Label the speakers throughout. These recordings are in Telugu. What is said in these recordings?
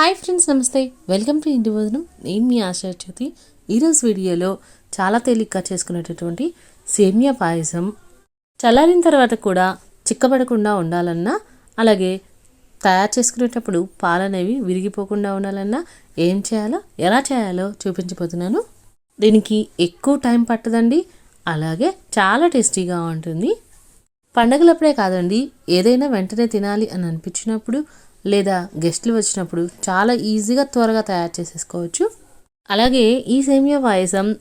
Speaker 1: హాయ్ ఫ్రెండ్స్ నమస్తే. వెల్కమ్ టు ఇంటి భోజనం నేను మీ ఆశా జ్యోతి. ఈరోజు వీడియోలో చాలా తేలిగ్గా చేసుకునేటటువంటి సేమియా పాయసం. చల్లారిన తర్వాత కూడా చిక్కబడకుండా ఉండాలన్నా అలాగే తయారు చేసుకునేటప్పుడు పాలనేవి విరిగిపోకుండా ఉండాలన్నా ఏం చేయాలో ఎలా చేయాలో చూపించబోతున్నాను. దీనికి ఎక్కువ టైం పట్టదండి. అలాగే చాలా టేస్టీగా ఉంటుంది. పండగలప్పుడే కాదండి ఏదైనా వెంటనే తినాలి అని అనిపించినప్పుడు లేదా గెస్ట్లు వచ్చినప్పుడు చాలా ఈజీగా త్వరగా తయారు చేసేసుకోవచ్చు. అలాగే ఈ సేమియా పాయసం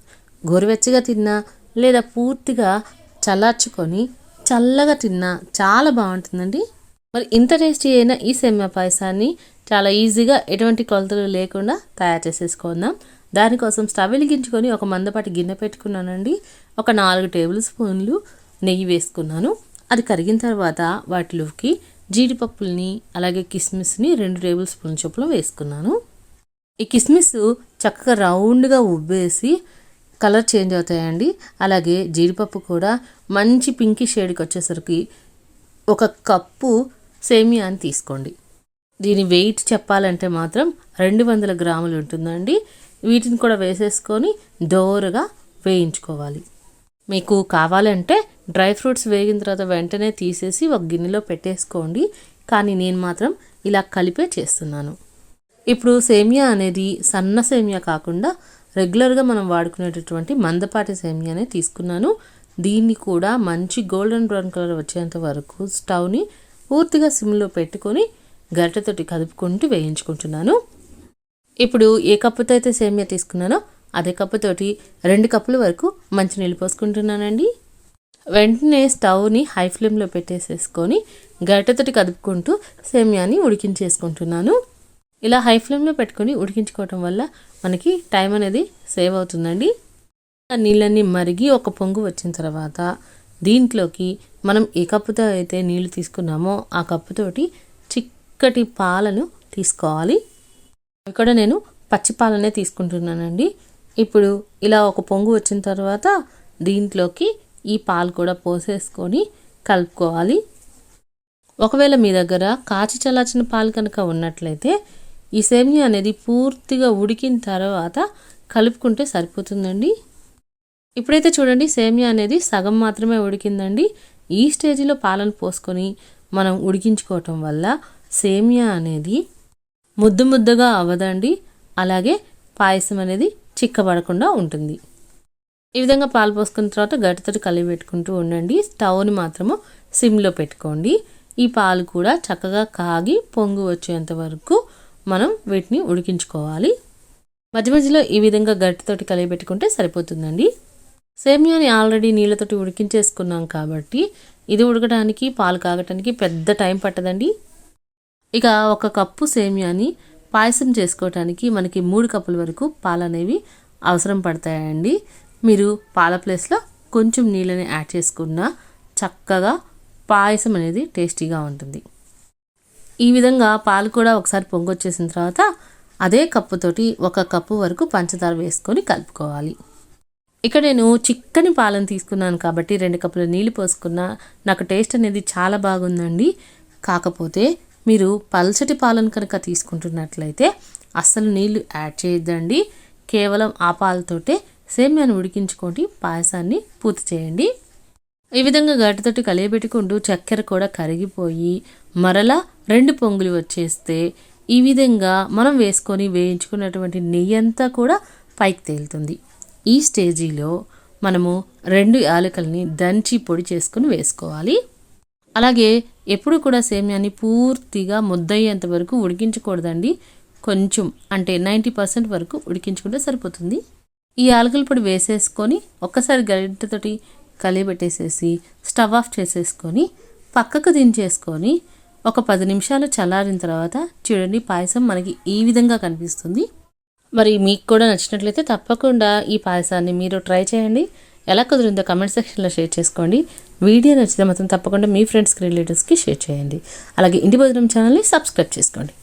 Speaker 1: గోరువెచ్చగా తిన్నా లేదా పూర్తిగా చల్లార్చుకొని చల్లగా తిన్నా చాలా బాగుంటుందండి. మరి ఇంత టేస్టీ అయిన ఈ సేమియా పాయసాన్ని చాలా ఈజీగా ఎటువంటి కొలతలు లేకుండా తయారు చేసేసుకుందాం. దానికోసం స్టవ్ వెలిగించుకొని ఒక మందపాటి గిన్నె పెట్టుకున్నానండి. ఒక నాలుగు టేబుల్ స్పూన్లు నెయ్యి వేసుకున్నాను. అది కరిగిన తర్వాత వాటిలోకి జీడిపప్పుల్ని అలాగే కిస్మిస్ని రెండు టేబుల్ స్పూన్ చొప్పున వేసుకున్నాను. ఈ కిస్మిస్ చక్కగా రౌండ్గా ఉబ్బేసి కలర్ చేంజ్ అవుతాయండి. అలాగే జీడిపప్పు కూడా మంచి పింకి షేడ్కి వచ్చేసరికి ఒక కప్పు సేమియాని తీసుకోండి. దీని వెయిట్ చెప్పాలంటే మాత్రం రెండు వందల గ్రాములు ఉంటుందండి. వీటిని కూడా వేసేసుకొని దోరగా వేయించుకోవాలి. మీకు కావాలంటే డ్రై ఫ్రూట్స్ వేగిన తర్వాత వెంటనే తీసేసి ఒక గిన్నెలో పెట్టేసుకోండి. కానీ నేను మాత్రం ఇలా కలిపే చేస్తున్నాను. ఇప్పుడు సేమియా అనేది సన్న సేమియా కాకుండా రెగ్యులర్గా మనం వాడుకునేటటువంటి మందపాటి సేమియానే తీసుకున్నాను. దీన్ని కూడా మంచి గోల్డెన్ బ్రౌన్ కలర్ వచ్చేంత వరకు స్టవ్ని పూర్తిగా సిమ్లో పెట్టుకొని గరిటెతోటి కదుపుకుంటూ వేయించుకుంటున్నాను. ఇప్పుడు ఏ కప్పుతో అయితే సేమియా తీసుకున్నానో అదే కప్పుతోటి రెండు కప్పుల వరకు మంచినీళ్ళు పోసుకుంటున్నానండి. వెంటనే స్టవ్ని హై ఫ్లేమ్లో పెట్టేసేసుకొని గరిటెతోటి కదుపుకుంటూ సేమియాని ఉడికించేసుకుంటున్నాను. ఇలా హై ఫ్లేమ్లో పెట్టుకొని ఉడికించుకోవటం వల్ల మనకి టైం అనేది సేవ్ అవుతుందండి. ఆ నీళ్ళన్నీ మరిగి ఒక పొంగు వచ్చిన తర్వాత దీంట్లోకి మనం ఏ కప్పుతో అయితే నీళ్ళు తీసుకున్నామో ఆ కప్పుతోటి చిక్కటి పాలను తీసుకోవాలి. ఇక్కడ నేను పచ్చి పాలనే తీసుకుంటున్నానండి. ఇప్పుడు ఇలా ఒక పొంగు వచ్చిన తర్వాత దీంట్లోకి ఈ పాలు కూడా పోసేసుకొని కలుపుకోవాలి. ఒకవేళ మీ దగ్గర కాచి చల్లార్చిన పాలు కనుక ఉన్నట్లయితే ఈ సేమియా అనేది పూర్తిగా ఉడికిన తర్వాత కలుపుకుంటే సరిపోతుందండి. ఇప్పుడైతే చూడండి సేమియా అనేది సగం మాత్రమే ఉడికిందండి. ఈ స్టేజ్లో పాలను పోసుకొని మనం ఉడికించుకోవటం వల్ల సేమియా అనేది ముద్దు ముద్దగా అవ్వదండి. అలాగే పాయసం అనేది చిక్కబడకుండా ఉంటుంది. ఈ విధంగా పాలు పోసుకున్న తర్వాత గట్టితో కలిపి పెట్టుకుంటూ ఉండండి. స్టవ్ని మాత్రము సిమ్లో పెట్టుకోండి. ఈ పాలు కూడా చక్కగా కాగి పొంగు వచ్చేంత వరకు మనం వీటిని ఉడికించుకోవాలి. మధ్య మధ్యలో ఈ విధంగా గట్టితోటి కలిపి పెట్టుకుంటే సరిపోతుందండి. సేమియాని ఆల్రెడీ నీళ్ళతోటి ఉడికించేసుకున్నాం కాబట్టి ఇది ఉడకడానికి పాలు కాగటానికి పెద్ద టైం పట్టదండి. ఇక ఒక కప్పు సేమియాని పాయసం చేసుకోవటానికి మనకి మూడు కప్పుల వరకు పాలు అనేవి అవసరం పడతాయండి. మీరు పాల ప్లేస్లో కొంచెం నీళ్ళని యాడ్ చేసుకున్న చక్కగా పాయసం అనేది టేస్టీగా ఉంటుంది. ఈ విధంగా పాలు కూడా ఒకసారి పొంగొచ్చేసిన తర్వాత అదే కప్పుతోటి ఒక కప్పు వరకు పంచదార వేసుకొని కలుపుకోవాలి. ఇక్కడ నేను చిక్కని పాలను తీసుకున్నాను కాబట్టి రెండు కప్పుల నీళ్ళు పోసుకున్న నాకు టేస్ట్ అనేది చాలా బాగుందండి. కాకపోతే మీరు పల్చటి పాలను కనుక తీసుకుంటున్నట్లయితే అస్సలు నీళ్ళు యాడ్ చేయొద్దండి. కేవలం ఆ పాలతోటే సేమ్యాన్ని ఉడికించుకొని పాయసాన్ని పూర్తి చేయండి. ఈ విధంగా గడ్డతోటి కలియబెట్టుకుంటూ చక్కెర కూడా కరిగిపోయి మరలా రెండు పొంగులు వచ్చేస్తే ఈ విధంగా మనం వేసుకొని వేయించుకున్నటువంటి నెయ్యి అంతా కూడా పైకి తేలుతుంది. ఈ స్టేజీలో మనము రెండు యాలకల్ని దంచి పొడి చేసుకుని వేసుకోవాలి. అలాగే ఎప్పుడు కూడా సేమ్యాన్ని పూర్తిగా ముద్దయ్యేంత వరకు ఉడికించకూడదండి. కొంచెం అంటే నైంటీ పర్సెంట్ వరకు ఉడికించుకుంటే సరిపోతుంది. ఈ ఆలుగల పొడి వేసేసుకొని ఒక్కసారి గరిటెతోటి కలియబెట్టేసేసి స్టవ్ ఆఫ్ చేసేసుకొని పక్కకు దించేసుకొని ఒక పది నిమిషాలు చల్లారిన తర్వాత చూడండి పాయసం మనకి ఈ విధంగా కనిపిస్తుంది. మరి మీకు కూడా నచ్చినట్లయితే తప్పకుండా ఈ పాయసాన్ని మీరు ట్రై చేయండి. ఎలా కుదిరిందో కమెంట్ సెక్షన్లో షేర్ చేసుకోండి. వీడియో నచ్చితే మాత్రం తప్పకుండా మీ ఫ్రెండ్స్కి రిలేటివ్స్కి షేర్ చేయండి. అలాగే ఇంటి భోజనం ఛానల్ని సబ్స్క్రైబ్ చేసుకోండి.